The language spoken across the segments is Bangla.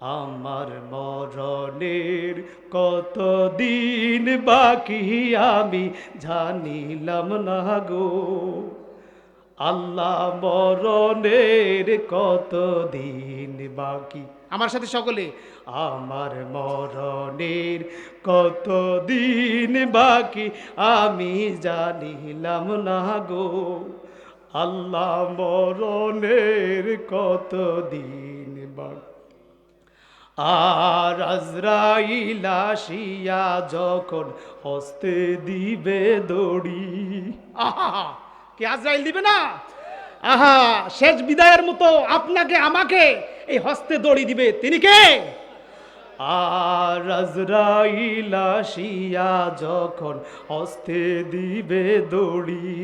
আমার মরণের কতদিন বাকি আমি জানিলাম না গো। আল্লাহ মরণের কতদিন বাকি? আমার সাথে সকলে। আমার মরণের কতদিন বাকি আমি জানিলাম না গো। আল্লাহ মরণের কতদিন বাকি? আর আজরাইল আসিয়া যখন হস্তে দিবে দড়ি। আহা, কে আজরাইল দিবে না? আহা, শেষ বিদায়ের মতো আপনাকে, আমাকে এই হস্তে দড়ি দিবে। তিনি কে? আর আজরাইল যখন হস্তে দিবে দড়ি,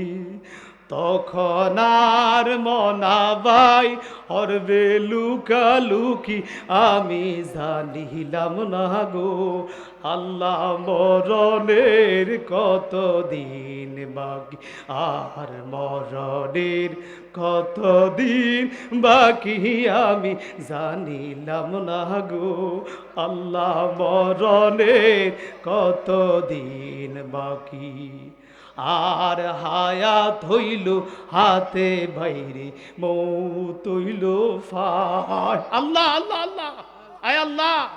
তখন আর মনাবাই হরবে লুকালুকি, আমি জানিলাম না গো। আল্লাহ মরণের কত দিন বাকি? আর মরণের কত দিন বাকি? আমি জানিলাম না গো। আল্লাহ মরণের কত দিন বাকি? আর হায়াত হইল হাতে বাইরে মৌত হইল ফায় আল্লাহ আল্লাহ আল্লাহ। আয় আল্লাহ।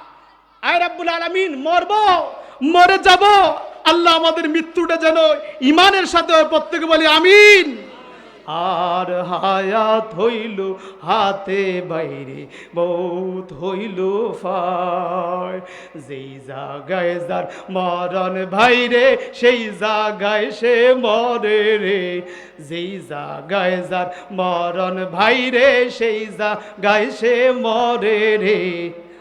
আয় রাব্বুল আলামিন, মরব, মরে যাব। আল্লাহ আমাদের মৃত্যুটা যেন ইমানের সাথে প্রত্যেকে বলি, আমিন। আর হায়াত হইল হাতে বাইরে বহুত হইল ফায়। যেই জাগায় যার মরণ ভাইরে সেই জাগায় সে মরে রে। যেই জাগায় যার মরণ ভাইরে সেই জাগায় সে মরে রে।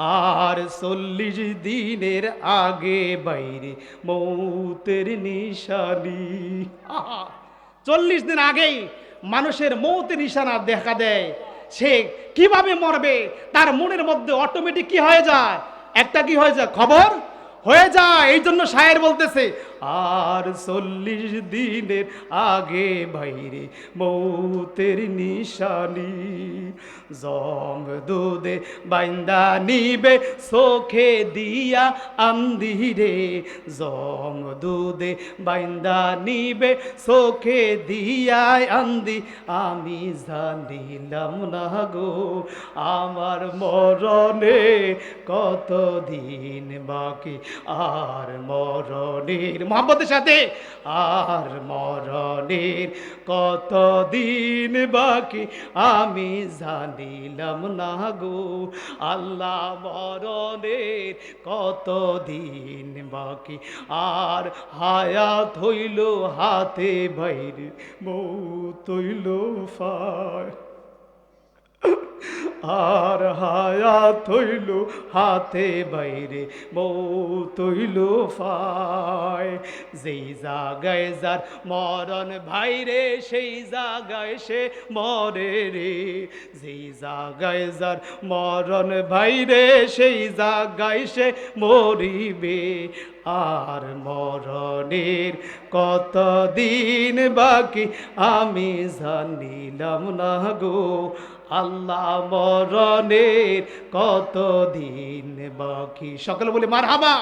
আর চল্লিশ দিনের আগে বাইরে মৌতের নিশানি। চল্লিশ দিন আগেই মানুষের মৌতের নিশানা দেখা দেয়। সে কীভাবে মরবে? তার মনের মধ্যে অটোমেটিক কি হয়ে যায়? একটা কি হয়ে যায়? খবর? হয়ে যায়। এই জন্য সায়ের বলতেছে আর চল্লিশ দিনের আগে বাইরে মৌতের নিশানি। জম দুধে বাইন্দা নিবে, চোখে দিয়া আন্দিরে জম দুধে বাইন্দা নিবে, চোখে দিয়ায় আন্দি। আমি জানিলাম না গো, আমার মরণে কত দিন বাকি? আর মরণের মোহাম্মতের সাথে। আর মরণের কত দিন বাকি, আমি জানিলাম না গো। আল্লাহ মরণের কত দিন বাকি, আর হায়াত হইল হাতে, বাইরে মৌ তৈল ফায়। আর হায়াত হইল হাতে বাইরে, বউ তৈল ফায়। যেই জাগায় যার মরণ ভাইরে সেই জাগায় সে মরে রে। যেই জাগায় যার মরণ ভাইরে সেই জাগায় সে মরিবে। আর মরণের কত দিন বাকি? আমি জানিলাম না গো, আল্লাহ মরণের কত দিন বাকি? সকলে বলে মার হাবা